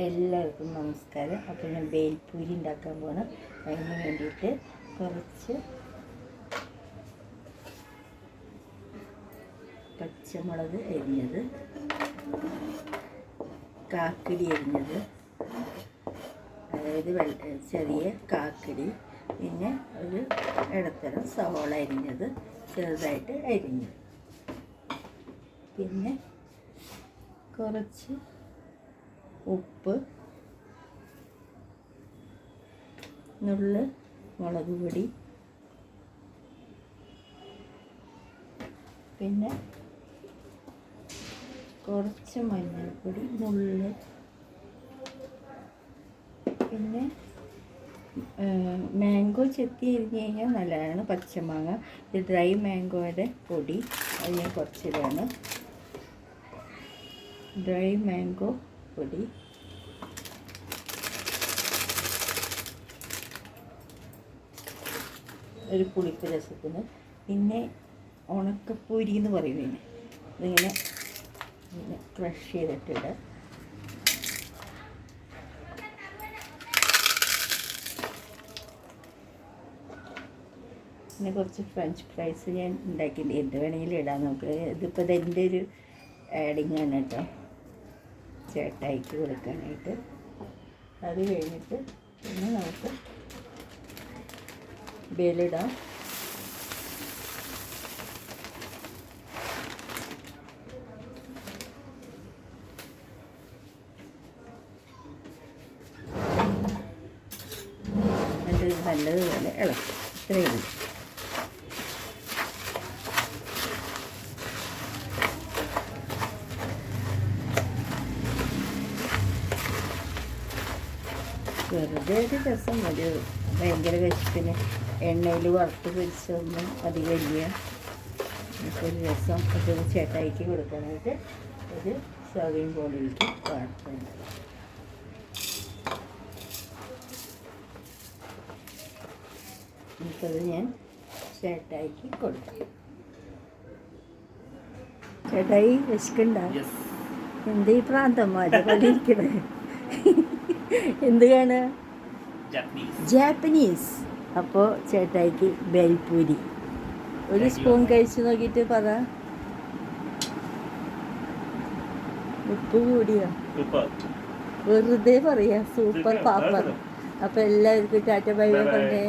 എല്ലാവർക്കും നമസ്കാരം. അപ്പോൾ ഞാൻ ബേൽപൂരി ഉണ്ടാക്കാൻ പോകണം അതിന് വേണ്ടിയിട്ട് കുറച്ച് പച്ചമുളക് അരിഞ്ഞത് കാക്കിടി അരിഞ്ഞത് അതായത് ചെറിയ കാക്കിടി പിന്നെ ഒരു ഇടത്തരം സവോള അരിഞ്ഞത് ചെറുതായിട്ട് അരിഞ്ഞത് പിന്നെ കുറച്ച് ഉപ്പ് നുള്ള് മുളക് പൊടി പിന്നെ കുറച്ച് മഞ്ഞൾപ്പൊടി നുള്ള് പിന്നെ മാംഗോ ചെത്തി അരിഞ്ഞ് കഴിഞ്ഞാൽ നല്ലതാണ് പച്ചമാങ്ങ. ഇത് ഡ്രൈ മാംഗോയുടെ പൊടി. അത് ഞാൻ കുറച്ചിടാണ്. ഡ്രൈ മാംഗോ പൊടി. ഒരു പുളിപ്പ് രസത്തിന്. പിന്നെ ഉണക്കപ്പൂരി എന്ന് പറയുന്നതിന് ഇതിങ്ങനെ ഇങ്ങനെ ക്രഷ് ചെയ്തിട്ടിട പിന്നെ കുറച്ച് ഫ്രഞ്ച് ഫ്രൈസ് ഞാൻ ഉണ്ടാക്കിയിട്ടുണ്ട്. എന്ത് വേണമെങ്കിലും ഇടാം നമുക്ക്. ഇതിപ്പോൾ ഇതെന്റെ ഒരു ആഡിങ് ആണ് കേട്ടോ. ചേട്ടായിക്ക് കൊടുക്കാനായിട്ട്. അത് കഴിഞ്ഞിട്ട് പിന്നെ നമുക്ക് ബേലിടാം. എന്നിട്ട് നല്ലതുപോലെ ഇളക്കും. ഇത്രയേ വെറുതെ ഒരു രസം ഒരു ഭയങ്കര വിശപ്പിന്. എണ്ണയിൽ വറുത്ത് പൊരിച്ചൊന്നും അധികമില്ല വലിയ ഒരു രസം ഒരു ചേട്ടായിക്ക് കൊടുക്കാനായിട്ട് ഒരു സർവിങ് ബോളിലേക്ക് വാർത്തുണ്ട് എനിക്കത് ഞാൻ ചേട്ടായിക്ക് കൊടുക്കും. ചേട്ടായി വിശക്കണ്ട എന്ത് ഈ പ്രാന്തന്മാരെ പോലെ ഇരിക്കണേ? എന്ത് കാണുക ജാപ്പനീസ് അപ്പോൾ ചേട്ടായിക്ക് ബേൽപൂരി. ഒരു സ്പൂൺ കഴിച്ചു നോക്കിയിട്ട് പറ. ഉപ്പ് കൂടിയോ? വെറുതെ പറയാ. സൂപ്പർ പാപ്പർ അപ്പൊ എല്ലാവർക്കും ടാറ്റ ബൈ ബൈ പറഞ്ഞേ.